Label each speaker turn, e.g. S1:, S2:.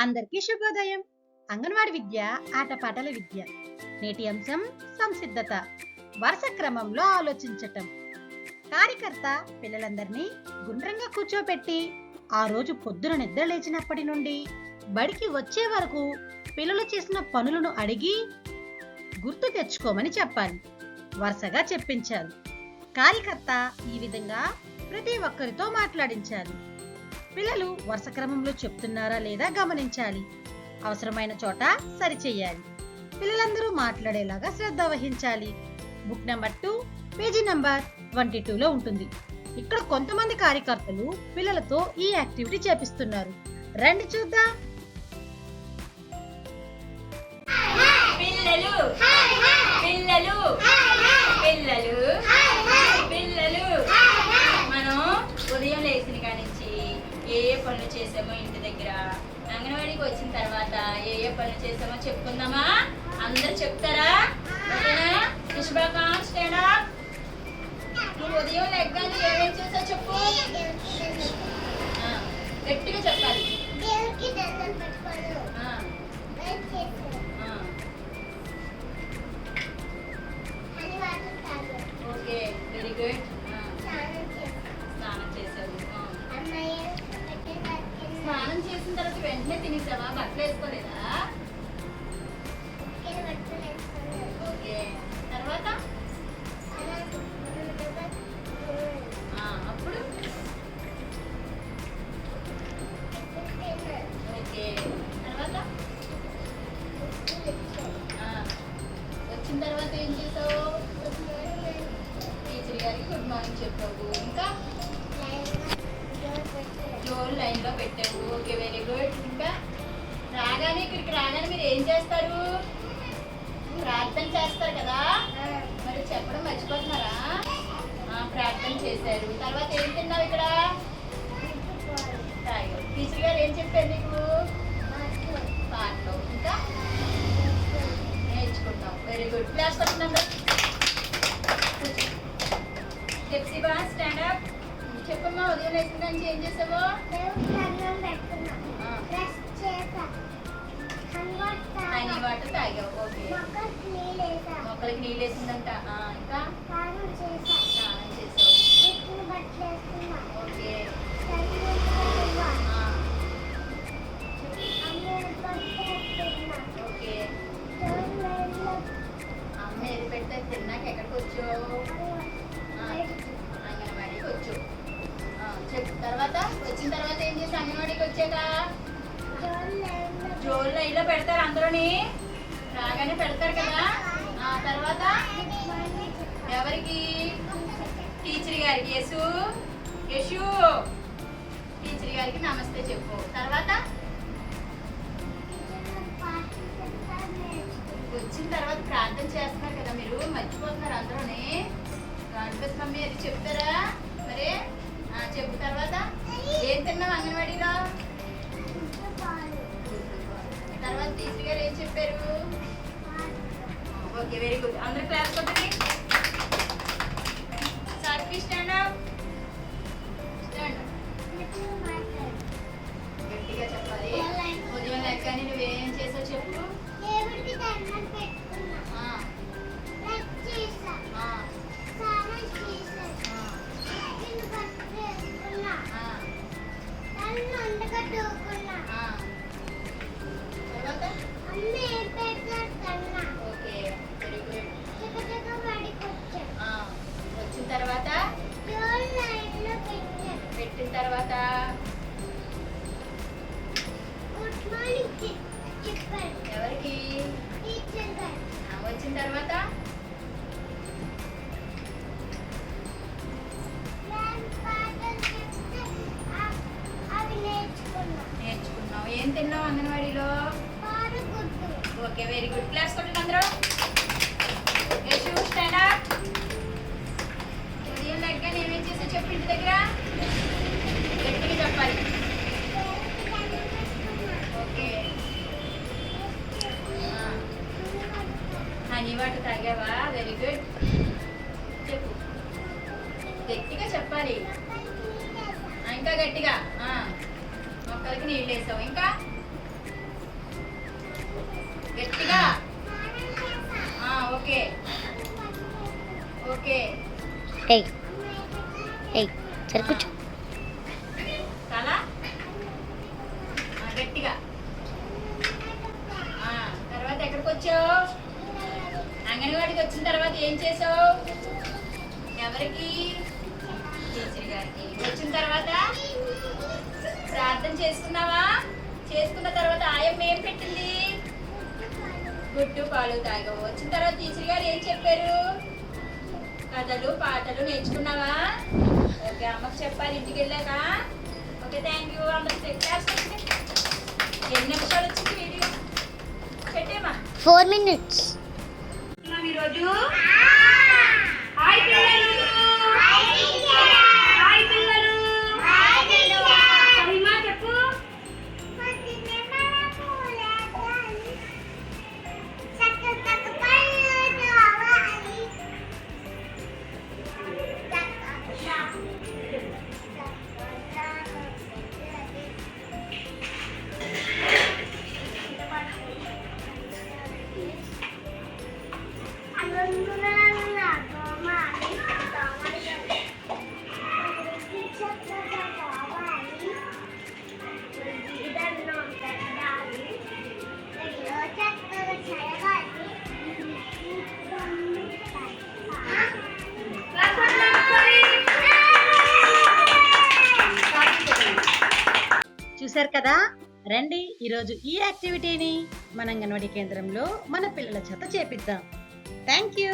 S1: అందరికీ శుభోదయం. అంగన్వాడి విద్య ఆటపాటల విద్య నేటి అంశం సంసిద్ధత వరుస క్రమంలో ఆలోచించటం. కార్యకర్త పిల్లలందరినీ గుండ్రంగా కూర్చోపెట్టి ఆ రోజు పొద్దున నిద్ర లేచినప్పటి నుండి బడికి వచ్చే వరకు పిల్లలు చేసిన పనులను అడిగి గుర్తు తెచ్చుకోమని చెప్పాలి. వరుసగా చెప్పించాలి. కార్యకర్త ఈ విధంగా ప్రతి ఒక్కరితో మాట్లాడించాలి. పిల్లలు వరుస క్రమంలో చెప్తున్నారా లేదా గమనించాలి. అవసరమైన చోట సరిచెయ్యాలి పిల్లలందరూ మాట్లాడేలాగా శ్రద్ధ వహించాలి. Book number two page number twenty టూలో ఉంటుంది. ఇక్కడ కొంతమంది కార్యకర్తలు పిల్లలతో ఈ యాక్టివిటీ చేపిస్తున్నారు. రండి చూద్దాం.
S2: పిల్లలు పిల్లలు. పిల్లలు పిల్లలు మనం ఉదయం లేచిన కాడి నుంచి ఏ ఏ పనులు చేసామో ఇంటి దగ్గర? అంగన్వాడీకి వచ్చిన తర్వాత ఏ ఏ పనులు చేసామో చెప్పుకుందామా? అందరు చెప్తారా? బట్టలు వేసుకోలేదా ఓకే తర్వాత? అప్పుడు? ఓకే తర్వాత? వచ్చిన తర్వాత ఏం చేసావు? టీచర్ గారికి గుడ్ మార్నింగ్ చెప్పావు. ఇంకా? జోన్ లైన్లో పెట్టావు. ఓకే వెరీ గుడ్ ఇంకా? రాగానే ఇక్కడికి రాగానే మీరు ఏం చేస్తారు? ప్రార్థన చేస్తారు కదా? మరి చెప్పడం మర్చిపోతున్నారా? ప్రార్థన చేశారు. తర్వాత ఏం తిన్నావు ఇక్కడ. టీచర్ గారు ఏం చెప్పారు నీకు? పాటలు. ఇంకా? నేర్చుకుంటాం. వెరీ గుడ్ క్లాస్ పడుతుందా చెప్సిబా స్టాండ్ అప్ చెప్పమ్మా ఉదయం నుంచి ఏం చేసావో? ఆయన వాటర్ తాగావు ఓకే మొక్కలకి నీళ్ళు వేసిందంట ఇంకా స్నానం చేసావు ఓకే ఓకే. జోలు లైన్లో పెడతారు అందరూని. రాగానే పెడతారు కదా. ఆ తర్వాత ఎవరికి? టీచర్ గారికి. యశు యశు టీచర్ గారికి నమస్తే చెప్పు. తర్వాత? వచ్చిన తర్వాత ప్రార్థన చేస్తున్నారు కదా మీరు. మర్చిపోతున్నారు అందరూని. గణపతి మమ్మీ అది చెప్తారా? మరి చెప్పు తర్వాత. ఏం తిన్నావు అంగన్వాడీలో? తర్వాత టీచర్ గారు ఏం చెప్పారు? ఓకే వెరీ గుడ్ అందరు క్లాస్ కొట్టండి. Stand up okay very good class కొట్టండి అందరూ యశు స్టాండ్ అప్ ఉదయం దగ్గర ఏమేం చేసా చెప్పు ఇంటి దగ్గర? గట్టిగా చెప్పాలి? ఓకే. హనీ వాటర్ తాగావా? వెరీ గుడ్ చెప్పు. గట్టిగా చెప్పాలి. ఇంకా గట్టిగా. మొక్కలకి నీళ్ళు వేసావు. ఇంకా? గట్టిగా. ఓకే. ఓకే. ఏయ్. ఏయ్ సరే కూర్చో.
S3: చాలా గట్టిగా. తర్వాత ఎక్కడికి వచ్చావు? అంగన్వాడికి వచ్చిన తర్వాత ఏం చేసావు? ఎవరికి? టీచర్ గారికి. వచ్చిన తర్వాత ప్రార్థన చేసుకున్నావా? చేసుకున్న తర్వాత ఆయమ్మ ఏం పెట్టింది? గుడ్డు పాలు తాగావు. వచ్చిన తర్వాత టీచర్ గారు ఏం చెప్పారు? కథలు పాటలు నేర్చుకున్నావా? ఓకే అమ్మకి చెప్పాలి ఇంటికి వెళ్ళాక? ఓకే థ్యాంక్ యూ క్లాస్ ఎన్ని నిమిషాలు వచ్చింది వీడియో? పెట్టేమా
S2: ఫోర్ మినిట్స్
S3: ఈరోజు
S1: చూశారు కదా? రండి ఈరోజు ఈ యాక్టివిటీని మన అంగన్వాడీ కేంద్రంలో మన పిల్లల చేత చేపిద్దాం. Thank you.